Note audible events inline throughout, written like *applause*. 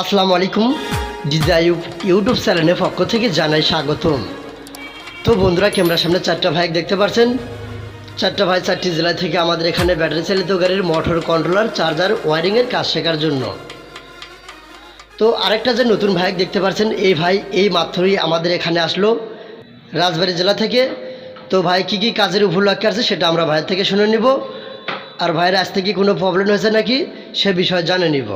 আসসালামু আলাইকুম। ডিজাইব ইউটিউব চ্যানেলের পক্ষ থেকে জানাই স্বাগতম। তো বন্ধুরা, ক্যামেরার সামনে চারটা ভাইক দেখতে পাচ্ছেন চারটা ভাই চারটি জেলা থেকে আমাদের এখানে ব্যাটারি চালিত গাড়ির মোটর কন্ট্রোলার চার্জার ওয়ারিংয়ের কাজ শেখার জন্য। তো আরেকটা যে নতুন ভাইক দেখতে পাচ্ছেন এই ভাই এই মাত্রই আমাদের এখানে আসলো রাজবাড়ী জেলা থেকে। তো ভাই, কী কী কাজের উপলক্ষে আছে সেটা আমরা ভাইয়ের থেকে শুনে নিব। আর ভাইয়ের আজ থেকে কোনো প্রবলেম হয়েছে নাকি, সে বিষয়ে জানে নিব।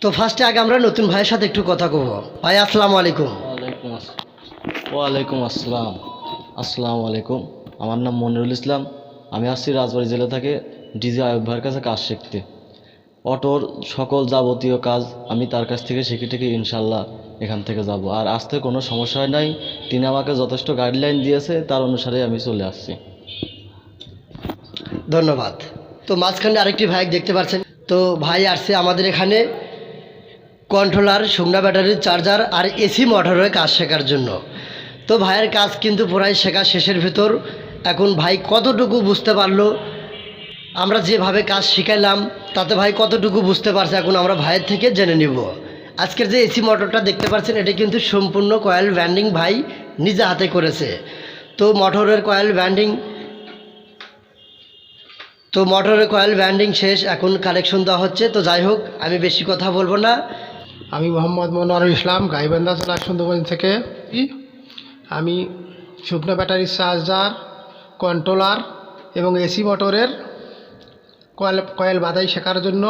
তো ফার্স্টে আগে আমরা নতুন ভাইয়ের সাথে একটু কথা কব। ভাই আসসালামু আলাইকুম। ওয়ালাইকুম আস- ওয়ালাইকুম আসসালাম। আসসালামু আলাইকুম। আমার নাম মনিরুল ইসলাম। আমি আসছি রাজবাড়ি জেলা থেকে ডিজে আয়ুব ভাইয়ের কাছে কাজ শিখতে। অটোর সকল যাবতীয় কাজ আমি তার কাছ থেকে শিখে টেকে ইনশাল্লাহ এখান থেকে যাব। আর আসতে কোনো সমস্যা হয় নাই। তিনি আমাকে যথেষ্ট গাইডলাইন দিয়েছে তার অনুসারে আমি চলে আসছি। ধন্যবাদ। তো মাঝখানে আরেকটি ভাই দেখতে পাচ্ছেন। তো ভাই আসছে আমাদের এখানে। কন্ট্রোলার শুকনা ব্যাটারির চার্জার আর এসি মোটরের কাজ শেখার জন্য। তো ভাইয়ের কাজ কিন্তু প্রায় শেখা শেষের ভিতর। এখন ভাই কতটুকু বুঝতে পারল? আমরা যেভাবে কাজ শিখাইলাম, তাতে ভাই কতটুকু বুঝতে পারছে এখন আমরা ভাইয়ের থেকে জেনে নিব। আজকের যে এসি মোটরটা দেখতে পাচ্ছেন, এটা কিন্তু সম্পূর্ণ কয়েল ব্যান্ডিং ভাই নিজে হাতে করেছে। তো মোটরের কয়েল ব্যান্ডিং, তো মোটরের কয়েল ব্যান্ডিং শেষ, এখন কালেকশন দেওয়া হচ্ছে। তো যাই হোক, আমি বেশি কথা বলব না। আমি মোহাম্মদ মনোয়ারুল ইসলাম, গাইবান্ধা জেলা সুন্দরবন থেকে। আমি শুকনো ব্যাটারির চার্জার, কন্ট্রোলার এবং এসি মোটরের কয়েল কয়েল বাদাই শেখার জন্য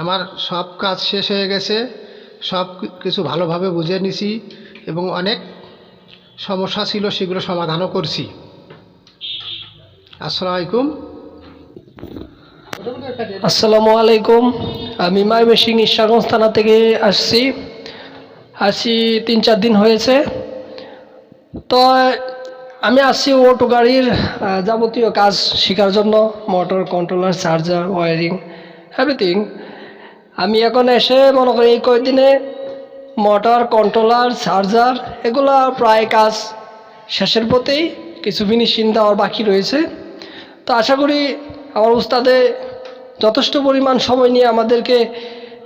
আমার সব কাজ শেষ হয়ে গেছে। সব কিছু ভালোভাবে বুঝে নিছি এবং অনেক সমস্যা ছিল, সেগুলো সমাধানও করছি। আসসালামু আলাইকুম। আসসালামু আলাইকুম। আমি মাইমেসিং ঈশ্বরগঞ্জ থানা থেকে আসছি। আসছি তিন চার দিন হয়েছে। তো, আমি আসছি অটো গাড়ির যাবতীয় কাজ শেখার জন্য। Motor, controller, charger, wiring everything আমি এখন এসে মনে করি এই কয়েকদিনে মোটর, কন্ট্রোলার, চার্জার এগুলো প্রায় কাজ শেষের পথেই। কিছু ফিনিশিং দেওয়ার বাকি রয়েছে। তো আশা করি আমার উস্তাদে যথেষ্ট পরিমাণ সময় নিয়ে আমাদেরকে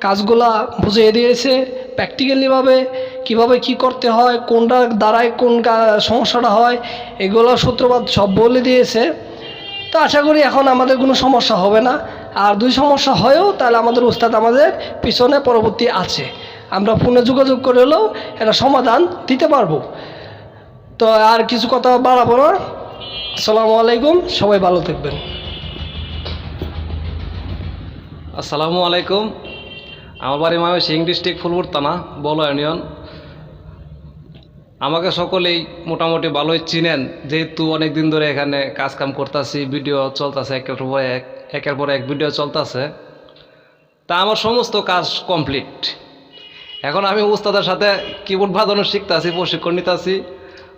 কাজগুলা বুঝিয়ে দিয়েছে। প্র্যাকটিক্যালিভাবে কীভাবে কি করতে হয়, কোনটা দ্বারায় কোন সমস্যাটা হয়, এগুলো সূত্রপাত সব বলে দিয়েছে। তো আশা করি এখন আমাদের কোনো সমস্যা হবে না। আর দুই সমস্যা হয়েও, তাহলে আমাদের উস্তাদ আমাদের পিছনে পরবর্তী আছে। আমরা ফোনে যোগাযোগ করে হলেও এটা সমাধান দিতে পারব। তো আর কিছু কথা বাড়াবো না। আসসালামু আলাইকুম, সবাই ভালো থাকবেন। আসসালামু আলাইকুম। আমার বাড়ি মামে সিং ডিস্ট্রিক্ট ফুলপুর থানা, বলো ইউনিয়ন। আমাকে সকলেই মোটামুটি ভালোই চিনেন। যেহেতু অনেক দিন ধরে এখানে কাজ কাম করতেছি, ভিডিও চলতেছে একের পর এক, একের পর এক ভিডিও চলতেছে। তা আমার সমস্ত কাজ কমপ্লিট। এখন আমি উস্তাদের সাথে কিবোর্ড বাজানো শিখতেছি, প্রশিক্ষণ নিতেছি।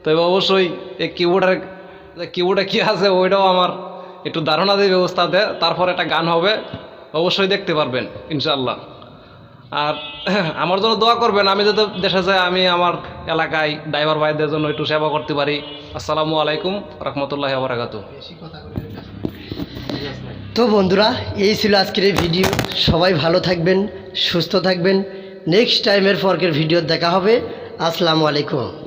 তবে অবশ্যই এই কিবোর্ডের, কিবোর্ডে কী আছে ওইটাও আমার একটু ধারণা দেবে উস্তাদে। তারপর একটা গান হবে। অবশ্যই দেখতে পারবেন ইনশাল্লাহ আর *clears throat* আমার জন্য দোয়া করবেন আমি যাতে দেশে যাই আমি আমার এলাকায় ড্রাইভার ভাইদের জন্য একটু সেবা করতে পারি। আসসালামু আলাইকুম রহমতুল্লাহ বারাকাতু তো বন্ধুরা এই ছিল আজকের এই ভিডিও। সবাই ভালো থাকবেন সুস্থ থাকবেন। নেক্সট টাইমের পরকের ভিডিও দেখা হবে। আসসালামু আলাইকুম।